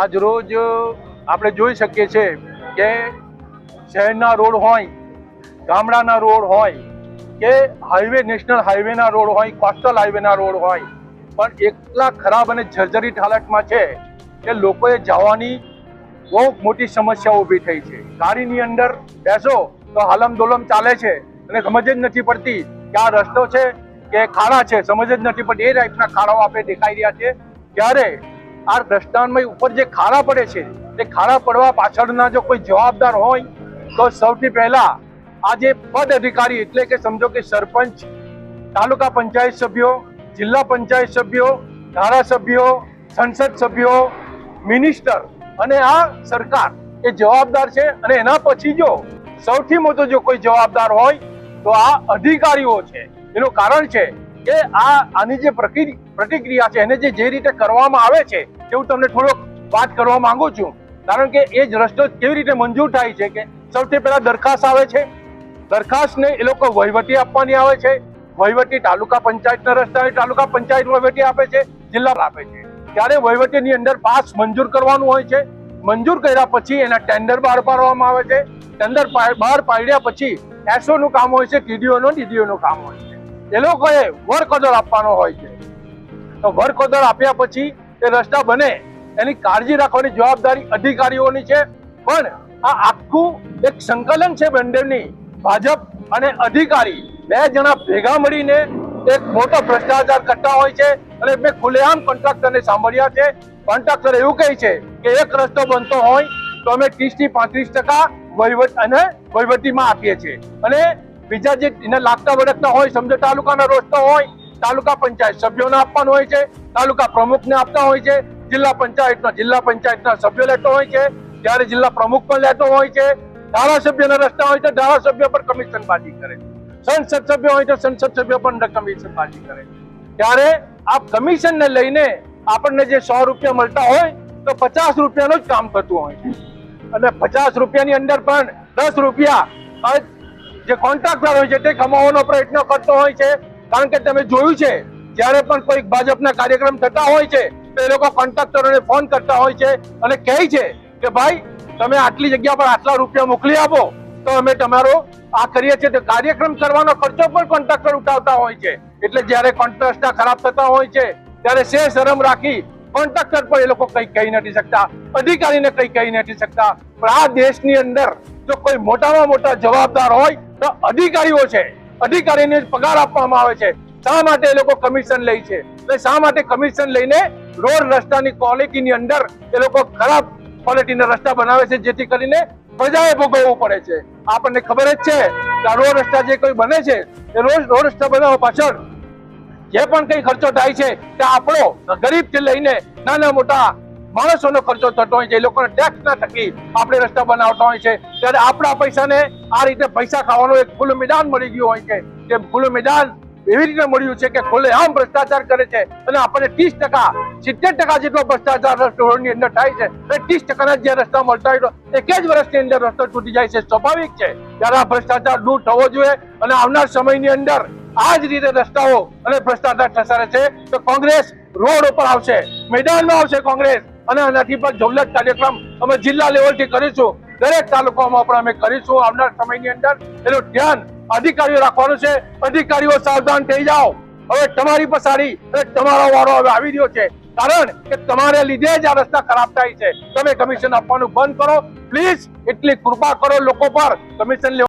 આજ રોજ આપણે જોઈ શકીએ છીએ કે શહેરના રોડ હોય, ગામડાના રોડ હોય, કે હાઈવે નેશનલ હાઈવેના રોડ હોય કોસ્ટલ હાઈવેના રોડ હોય, પણ એટલા ખરાબ અને જર્જરિત હાલતમાં છે કે લોકોએ જવાની બહુ મોટી સમસ્યા ઊભી થઈ છે. ગાડીની અંદર બેસો તો હાલમ દોલમ ચાલે છે અને સમજ જ નથી પડતી કે આ રસ્તો છે કે ખાડા છે, સમજ જ નથી પડતી એ ટાઈપના ખાડાઓ આપણે દેખાઈ રહ્યા છે. ત્યારે આ દ્રષ્ટાંતમય ઉપર જે ખાડા પડે છે, તે ખાડા પડવા પાછળના જો કોઈ જવાબદાર હોય, તો સૌથી પહેલા આ જે પદ અધિકારી એટલે કે સમજો કે સરપંચ, તાલુકા પંચાયત સભ્યો, જિલ્લા પંચાયત સભ્યો, ધારાસભ્યો, સંસદ સભ્યો, મિનિસ્ટર અને આ સરકાર એ જવાબદાર છે. અને એના પછી જો સૌથી મોટો જો કોઈ જવાબદાર હોય, તો આ અધિકારીઓ છે. એનું કારણ છે કે આ આની જે પ્રતિક્રિયા છે, એને જે જે રીતે કરવામાં આવે છે, એવું તમને થોડોક વાત કરવા માંગુ છું. કારણ કે એ જ રસ્તો કેવી રીતે મંજૂર થાય છે કે સૌથી પહેલા દરખાસ્ત આવે છે? દરખાસ્તને એ લોકો વહીવટી આપવાની આવે છે. વહીવટી તાલુકા પંચાયતના રસ્તા તાલુકા પંચાયત વહીવટી આપે છે, જિલ્લા આપે છે. ત્યારે વહીવટીની અંદર પાસ મંજૂર કરવાનું હોય છે. મંજૂર કર્યા પછી એના ટેન્ડર બહાર પાડવામાં આવે છે. ટેન્ડર બહાર પાડ્યા પછી એસઓનું કામ હોય છે, ટીડીઓનું ડીડીઓનું કામ હોય છે. એ લોકોએ વરકદર આપવાનો હોય છે. તો વરકદર આપ્યા પછી એ રસ્તા બને. એની કાળજી રાખવાની જવાબદારી અધિકારીઓની છે. પણ આ આખું એક સંકલન છે બંનેની. ભાજપ અને અધિકારી બે જણા ભેગા મળીને એક મોટો ભ્રષ્ટાચાર કરતા હોય છે અને મેં ખુલ્લેઆમ કોન્ટ્રાક્ટરને સાંભળ્યા છે. કોન્ટ્રાક્ટર એવું કહે છે કે એક રસ્તો બનતો હોય તો અમે ત્રીસથી પાંત્રીસ ટકા વહીવટ અને વહીવટીમાં આપીએ છીએ. અને બીજા જે એને લાગતા વળગતા હોય, સમજો તાલુકાના રોજતા હોય, તાલુકા પંચાયત સભ્યોને આપવાનું હોય છે, તાલુકા પ્રમુખને આપતા હોય છે, જિલ્લા પંચાયતના જિલ્લા પંચાયતના સભ્યો લેતો હોય છે ત્યારે જિલ્લા પ્રમુખ પણ લેતો હોય છે, ધારાસભ્યના રસ્તા હોય તો ધારાસભ્ય પર કમિશન બાજી કરે. સંસદ સભ્ય હોય તો સંસદ સભ્ય પણ કમિશન બાજી કરે. ત્યારે આ કમિશનને લઈને આપણને જે સો રૂપિયા મળતા હોય, તો પચાસ રૂપિયાનું જ કામ થતું હોય છે. અને પચાસ રૂપિયાની અંદર પણ દસ રૂપિયા જે કોન્ટ્રાક્ટર હોય છે તે કમાવાનો પ્રયત્ન કરતો હોય છે. કારણ કે તમે જોયું છે, જ્યારે પણ કોઈ ભાજપના કાર્યક્રમ થતા હોય છે, તો એ લોકો કોન્ટ્રાક્ટરોને ફોન કરતા હોય છે અને કહે છે કે ભાઈ, તમે આટલી જગ્યા પર આટલા રૂપિયા મોકલી આપો, તો અમે તમારો આ કરીએ છીએ. તો કાર્યક્રમ કરવાનો ખર્ચો પણ કોન્ટ્રાક્ટર ઉઠાવતા હોય છે. એટલે જ્યારે કોન્ટ્રાક્ટના ખરાબ થતા હોય છે, ત્યારે શે શરમ રાખી કોન્ટ્રાક્ટર પર એ લોકો કઈ કહી નથી શકતા, અધિકારીને કઈ કહી નથી શકતા. પણ આ દેશની અંદર જો કોઈ મોટામાં મોટા જવાબદાર હોય, તો અધિકારીઓ છે. અધિકારીને પગાર આપવામાં આવે છે. શા માટે એ લોકો કમિશન લે છે? એટલે શા માટે કમિશન લઈને રોડ રસ્તાની ક્વોલિટીની અંદર એ લોકો ખરાબ ક્વોલિટીના રસ્તા બનાવે છે, જેથી કરીને પ્રજાએ ભોગવવું પડે છે? આપણને ખબર જ છે કે રોડ રસ્તા જે કોઈ બને છે, એ રોડ રોડ રસ્તા બનાવવા પાછળ. જે પણ કઈ ખર્ચો થાય છે, તે આપણો ગરીબથી લઈને નાના મોટા માણસોનો ખર્ચો થતો હોય છે, એ લોકોને ટેક્સ ના થકી આપણે રસ્તા બનાવતા હોય છે. ત્યારે આપણા પૈસાને આ રીતે પૈસા ખાવાનું એક ખુલ્લું મેદાન મળી ગયું હોય છે. કે ખુલ્લું મેદાન એવી રીતે મળ્યું છે કે ખુલ્લે આમ ભ્રષ્ટાચાર કરે છે અને આપણને ત્રીસ ટકા, સિત્તેર ટકા જેટલો ભ્રષ્ટાચાર રોડની અંદર થાય છે. અને ત્રીસ ટકાના જે રસ્તા મળતા હોય તો એક જ વર્ષની અંદર રસ્તો તૂટી જાય છે, સ્વાભાવિક છે. ત્યારે આ ભ્રષ્ટાચાર દૂર થવો જોઈએ અને આવનાર સમયની અંદર આ જ રીતે રસ્તાઓ અને ભ્રષ્ટાચાર ઠસારે છે તો કોંગ્રેસ રોડ ઉપર આવશે. મેદાનમાં આવશે કોંગ્રેસ. અને આનાથી પણ જવલત કાર્યક્રમ અમે જિલ્લા લેવલથી કરીશું. દરેક તાલુકામાં પણ અમે કરીશું. આવનાર સમયની અંદર એનું ધ્યાન અધિકારીઓ રાખવાનું છે. અધિકારીઓ સાવધાન થઈ જાઓ. હવે તમારી પસારી અને તમારો વારો હવે આવી રહ્યો છે. કારણ કે તમારે લીધે જ આ રસ્તા ખરાબ થાય છે. તમે કમિશન આપવાનું બંધ કરો. પ્લીઝ એટલી કૃપા કરો લોકો પર. કમિશન